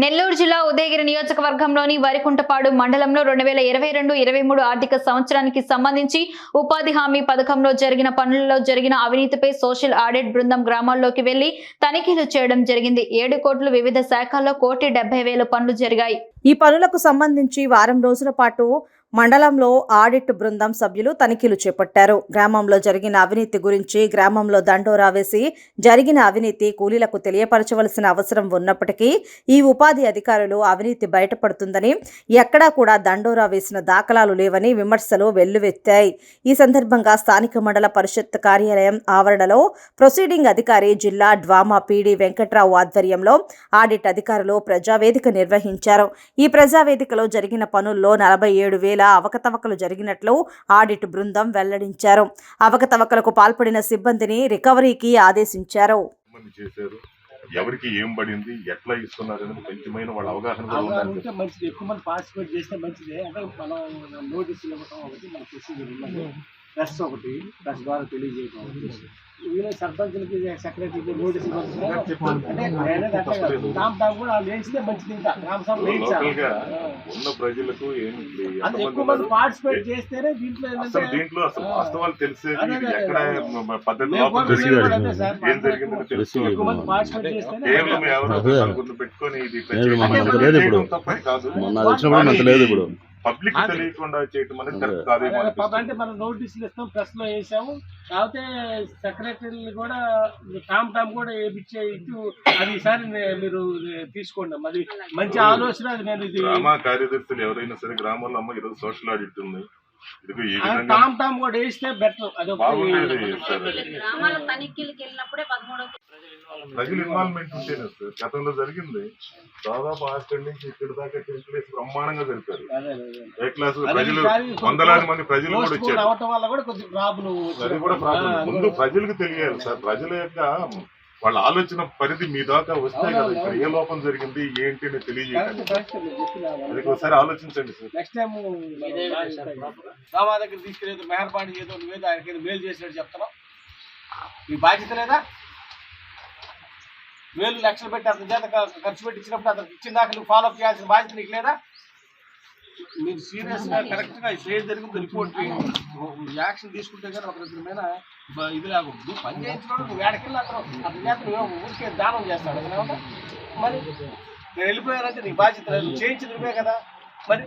నెల్లూరు జిల్లా ఉదయగిరి నియోజకవర్గంలోని వరికుంటపాడు మండలంలో రెండు వేల ఇరవై రెండు ఇరవై మూడు ఆర్థిక సంవత్సరానికి సంబంధించి ఉపాధి హామీ పథకంలో జరిగిన పనులలో జరిగిన అవినీతిపై సోషల్ ఆడిట్ బృందం గ్రామాల్లోకి వెళ్ళి తనిఖీలు చేయడం జరిగింది. ఏడు కోట్లు వివిధ శాఖల్లో కోటి డెబ్బై వేల పనులు జరిగాయి. ఈ పనులకు సంబంధించి వారం రోజుల పాటు మండలంలో ఆడిట్ బృందం సభ్యులు తనిఖీలు చేపట్టారు. గ్రామంలో జరిగిన అవినీతి గురించి గ్రామంలో దండోరా వేసి జరిగిన అవినీతి కూలీలకు తెలియపరచవలసిన అవసరం ఉన్నప్పటికీ ఈ ఉపాధి అధికారులు అవినీతి బయటపడుతుందని ఎక్కడా కూడా దండోరా వేసిన దాఖలాలు లేవని విమర్శలు వెల్లువెత్తాయి. ఈ సందర్భంగా స్థానిక మండల పరిషత్ కార్యాలయం ఆవరణలో ప్రొసీడింగ్ అధికారి జిల్లా డ్వామా పీడి వెంకట్రావు ఆధ్వర్యంలో ఆడిట్ అధికారులు ప్రజావేదిక నిర్వహించారు. ఈ ప్రజావేదికలో జరిగిన పనుల్లో నలభై ఏడు వేల అవకతవకలు జరిగినట్లు ఆడిట్ బృందం వెల్లడించారు. అవకతవకలకు పాల్పడిన సిబ్బందిని రికవరీకి ఆదేశించారు. ఎవరికి ఏం పడింది ఎట్లా ఇస్తున్నారు అనేది కొంచెమైన వాళ్ళ అవగాహన మంచిది. ఎక్కువ మంది పార్టిసిపేట్ చేస్తే మంచిదే. అంటే మనం నోటీసులు ఇవ్వటం ఒకటి మన ప్రొసీజర్ ఉన్నది ప్రెస్ ఒకటి ప్రెస్ ద్వారా తెలియజేయటం ఒకటి వీళ్ళ సర్పంచులకి సెక్రటరీకి నోటీస్ కూడా వాళ్ళు మంచిది ఇంకా గ్రామ సభ వేయించాలి ఉన్న ప్రజలకు అది ఎక్కువ మంది? పార్టిసిపేట్ చేస్తేనే దీంట్లో అసలు ఏంటంటే దీంట్లో అసలు. వాస్తవాలు తెలిసేది ఎక్కడ. పద్ధతి. ఏం జరిగిందని తెలుసు ఎక్కువ మంది పార్టిసిపేట్ చేస్తేనే కేవలం ఎవరో పెట్టుకొని ఇది తప్పని కాదు. లేదు ఇప్పుడు. పబ్లిక్. తెలియకుండా చేయటం అనేది. కరెక్ట్ కాదేమో. అంటే మనం నోటీసులు ఇస్తాం ప్రెస్లో వేసాము కాకపోతే సెక్రటరీలు కూడా టామ్ టామ్ కూడా వేయించే ఇటు అది ఈసారి మీరు తీసుకోండి. అది మంచి ఆలోచన అది నేను ఇది గ్రామ కార్యదర్శులు ఎవరైనా సరే గ్రామంలో అమ్మ ఈరోజు సోషల్ ఆడిట్ ఉంది టామ్ టామ్ కూడా వేస్తే బెటర్ అది బాగుండేది సార్ గ్రామాల తనిఖీలకి వెళ్ళినప్పుడే పదమూడవ ప్రజల ఇన్వాల్వ్మెంట్ ఉంటేనే సార్ గతంలో జరిగింది. దాదాపు హాస్టల్ నుంచి ఇక్కడ దాకా టెన్త్ క్లాస్ బ్రహ్మాండంగా జరిపారు. ఏ క్లాస్ ప్రజలు వందలాది మంది ప్రజలు కూడా వచ్చారు. అవటం వల్ల కూడా కొద్దిగా ప్రాబ్లం అది కూడా ప్రాబ్లం ముందు ప్రజలకు తెలియాలి సార్. ప్రజల యొక్క వాళ్ళ ఆలోచన పరిధి మీ దాకా వస్తే కదా ఇక్కడ ఏ లోపం జరిగింది ఏంటి అని తెలియజేయడానికి అది ఒకసారి ఆలోచించండి సార్. నెక్స్ట్ టైం రామా దగ్గర తీసుకెళ్ళేది మెహర్బానీ ఏదో నువ్వేదో ఆయనకి మేలు చేసినట్టు చెప్తున్నావు. నీ బాధ్యత లేదా? వేలు లక్షలు పెట్టి అతని చేత ఖర్చు పెట్టి ఇచ్చినప్పుడు అతనికి ఇచ్చిన దాకా నువ్వు ఫాలోఅప్ చేయాల్సిన బాధ్యత నీకు లేదా? మీరు సీరియస్గా కరెక్ట్గా ఏం జరిగింది రిపోర్ట్ యాక్షన్ తీసుకుంటే కానీ ఒకరి మీద ఇది లేకూడదు పని చేయించినప్పుడు నువ్వు వేడకెళ్ళి అతను అతని చేత ఊరికే దానం చేస్తాడు. మరి? నేను వెళ్ళిపోయానంటే నీ బాధ్యత చేయించిన నువ్వే కదా. మరి?